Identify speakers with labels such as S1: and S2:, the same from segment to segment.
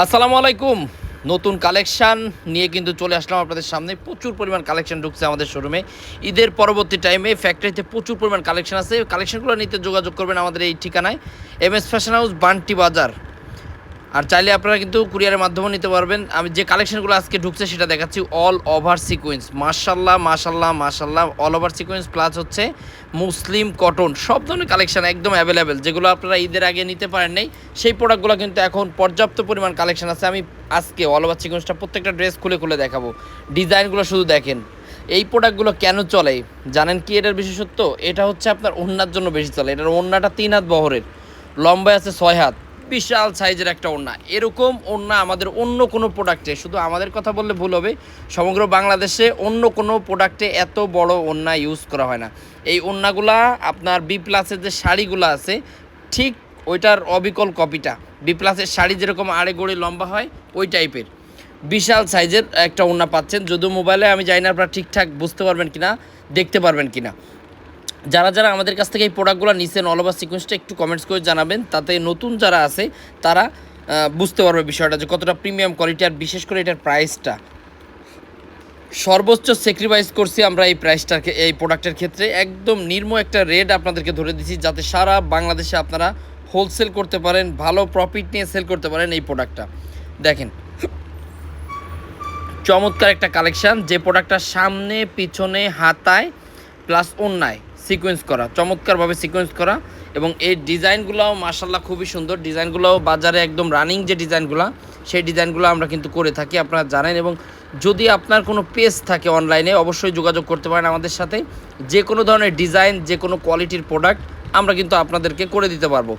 S1: আসসালামু আলাইকুম। নতুন কালেকশান নিয়ে কিন্তু চলে আসলাম আপনাদের সামনে। প্রচুর পরিমাণ কালেকশান ঢুকছে আমাদের শোরুমে। ঈদের পরবর্তী টাইমে ফ্যাক্টরিতে প্রচুর পরিমাণ কালেকশান আছে। কালেকশানগুলো নিতে যোগাযোগ করবেন আমাদের এই ঠিকানায়। M S fashion house Banti Bazar. আর চাইলে আপনারা কিন্তু কুরিয়ারের মাধ্যমে নিতে পারবেন। আমি যে কালেকশনগুলো আজকে ঢুকছে সেটা দেখাচ্ছি অল ওভার সিকোয়েন্স মার্শাল্লাহ মাশাল্লাহ মাশাল্লাহ অল ওভার সিকোয়েন্স প্লাস হচ্ছে মুসলিম কটন সব ধরনের কালেকশন একদম অ্যাভেলেবেল যেগুলো আপনারা ঈদের আগে নিতে পারেন নাই, সেই প্রোডাক্টগুলো কিন্তু এখন পর্যাপ্ত পরিমাণ কালেকশন আছে। আমি আজকে অল ওভার সিকোয়েন্সটা প্রত্যেকটা ড্রেস খুলে খুলে দেখাবো। ডিজাইনগুলো শুধু দেখেন। এই প্রোডাক্টগুলো কেন চলে? জানেন কি এটার বিশেষত্ব? এটা হচ্ছে আপনার ওন্নার জন্য বেশি চলে। এটার ওন্নাটা তিন হাত বহরের। লম্বায় আছে ছয় হাত। বিশাল সাইজের একটা ওড়না। এরকম ওড়না আমাদের অন্য কোনো প্রোডাক্টে, শুধু আমাদের কথা বললে ভুল হবে, সমগ্র বাংলাদেশে অন্য কোনো প্রোডাক্টে এত বড় ওড়না ইউজ করা হয় না। এই ওড়নাগুলা, আপনার বি প্লাসের যে শাড়িগুলো আছে, ঠিক ওইটার অবিকল কপিটা বি প্লাসের শাড়ি যেরকম আড়ে গড়ে লম্বা হয়, ওই টাইপের বিশাল সাইজের একটা ওড়না পাচ্ছেন, যদিও মোবাইলে আমি জানি না আপনারা ঠিকঠাক বুঝতে পারবেন কিনা, দেখতে পারবেন কিনা। যারা যারা আমাদের কাছ থেকে এই প্রোডাক্টগুলো নিছেন অল ওভার সিকোয়েন্সটা একটু কমেন্টস করে জানাবেন, তাতে নতুন যারা আছে, তারা বুঝতে পারবে বিষয়টা যে কতটা প্রিমিয়াম কোয়ালিটি আর বিশেষ করে এটার প্রাইসটা সর্বোচ্চ স্যাক্রিফাইস করছি আমরা এই প্রাইসটার এই প্রোডাক্টের ক্ষেত্রে। একদম নির্ম একটা রেট আপনাদেরকে ধরে দিচ্ছি যাতে সারা বাংলাদেশে আপনারা হোলসেল করতে পারেন, ভালো প্রফিট নিয়ে সেল করতে পারেন এই প্রোডাক্টটা দেখেন, চমৎকার একটা কালেকশন যে প্রোডাক্টটা সামনে, পিছনে, হাতায় প্লাস অন্যায়। সিকোয়েন্স করা, চমৎকারভাবে সিকোয়েন্স করা এবং এই ডিজাইনগুলোও মার্শাল্লাহ খুবই সুন্দর। ডিজাইনগুলোও বাজারে একদম রানিং যে ডিজাইনগুলো, সেই ডিজাইনগুলো আমরা কিন্তু করে থাকি, আপনারা জানেন এবং যদি আপনার কোনো পেজ থাকে অনলাইনে অবশ্যই যোগাযোগ করতে পারেন আমাদের সাথে। যে কোনো ধরনের ডিজাইন যে কোনো কোয়ালিটির প্রোডাক্ট আমরা কিন্তু আপনাদেরকে করে দিতে পারব।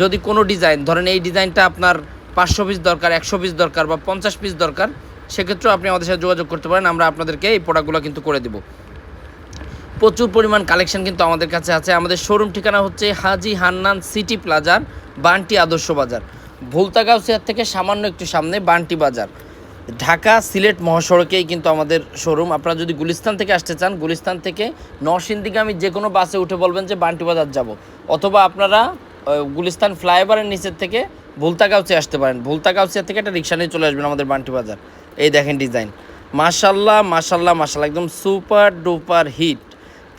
S1: যদি কোনো ডিজাইন ধরেন এই ডিজাইনটা আপনার পাঁচশো পিস দরকার, একশো পিস দরকার বা পঞ্চাশ পিস দরকার, সেক্ষেত্রেও আপনি আমাদের সাথে যোগাযোগ করতে পারেন, আমরা আপনাদেরকে এই প্রোডাক্টগুলো কিন্তু করে দেবো। প্রচুর পরিমাণ কালেকশন কিন্তু আমাদের কাছে আছে। আমাদের শোরুম ঠিকানা হচ্ছে হাজি হান্নান সিটি প্লাজার, বান্টি আদর্শ বাজার। ভুলতাগাউসিয়ার থেকে সামান্য একটু সামনে বান্টি বাজার। ঢাকা, সিলেট, মহাসড়কেই কিন্তু আমাদের শোরুম আপনারা যদি গুলিস্তান থেকে আসতে চান, গুলিস্তান থেকে নরসিংদীগামী যে কোনো বাসে উঠে বলবেন যে বান্টি বাজার যাব। অথবা আপনারা গুলিস্তান ফ্লাইওভারের নিচের থেকে ভুলতাগাউসি আসতে পারেন। ভুলতাগাউসিয়া থেকে একটা রিক্সা নিয়ে চলে আসবেন আমাদের বান্টি বাজার। এই দেখেন ডিজাইন মাশাল্লাহ মাশাল্লাহ মাশাল্লাহ, একদম সুপার ডুপার হিট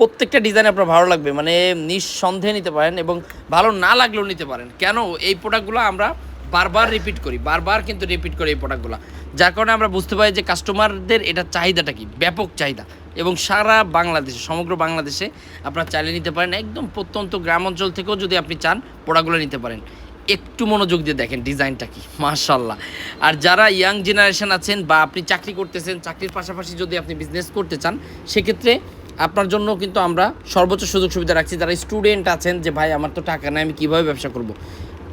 S1: প্রত্যেকটা ডিজাইন আপনার ভালো লাগবে মানে নিঃসন্দেহে নিতে পারেন এবং ভালো না লাগলেও নিতে পারেন। কেন? এই প্রোডাক্টগুলো আমরা বারবার রিপিট করি, বারবার কিন্তু রিপিট করি এই প্রোডাক্টগুলো যার কারণে আমরা বুঝতে পারি যে কাস্টমারদের এটা চাহিদাটা কি, ব্যাপক চাহিদা। এবং সারা বাংলাদেশে, সমগ্র বাংলাদেশে আপনারা চাইলে নিতে পারেন, একদম প্রত্যন্ত গ্রাম অঞ্চল থেকেও যদি আপনি চান প্রোডাক্টগুলো নিতে পারেন। একটু মনোযোগ দিয়ে দেখেন ডিজাইনটা কি মাশাল্লাহ আর যারা ইয়াং জেনারেশন আছেন বা আপনি চাকরি করতেছেন, চাকরির পাশাপাশি যদি আপনি বিজনেস করতে চান, সেক্ষেত্রে আপনার জন্য কিন্তু আমরা সর্বোচ্চ সুযোগ সুবিধা রাখছি। যারা স্টুডেন্ট আছেন যে, ভাই, আমার তো টাকা নেই, আমি কীভাবে ব্যবসা করব?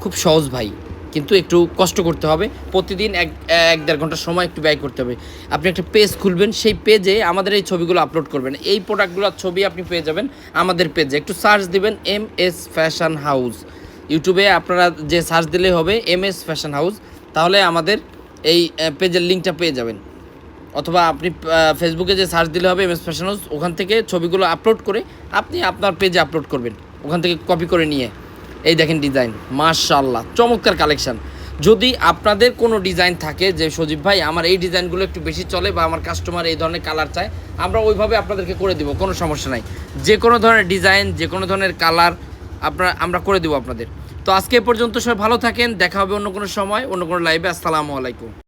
S1: খুব সহজ, ভাই। কিন্তু একটু কষ্ট করতে হবে। প্রতিদিন এক এক দেড় ঘণ্টা সময় একটু ব্যয় করতে হবে। আপনি একটা পেজ খুলবেন, সেই পেজে আমাদের এই ছবিগুলো আপলোড করবেন। এই প্রোডাক্টগুলোর ছবি আপনি পেয়ে যাবেন আমাদের পেজে একটু সার্চ দিবেন এম এস ফ্যাশন হাউস ইউটিউবে আপনারা যে সার্চ দিলেই হবে এম এস ফ্যাশন হাউস তাহলে আমাদের এই পেজের লিঙ্কটা পেয়ে যাবেন। অথবা আপনি ফেসবুকে যে সার্চ দিলে হবে এম এস ফ্যাশন হাউস ওখান থেকে ছবিগুলো আপলোড করে আপনি আপনার পেজে আপলোড করবেন। ওখান থেকে কপি করে নিয়ে। এই দেখেন ডিজাইন মাশাল্লাহ চমৎকার কালেকশান যদি আপনাদের কোনো ডিজাইন থাকে যে, সজীব ভাই, আমার এই ডিজাইনগুলো একটু বেশি চলে বা আমার কাস্টমার এই ধরনের কালার চায়, আমরা ওইভাবে আপনাদেরকে করে দিব, কোনো সমস্যা নাই। যে কোনো ধরনের ডিজাইন যে কোনো ধরনের কালার আপনার, আমরা করে দেবো আপনাদের। তো আজকে পর্যন্ত সবাই ভালো থাকেন, দেখা হবে অন্য কোনো সময়, অন্য কোনো লাইভে আসসালামু আলাইকুম।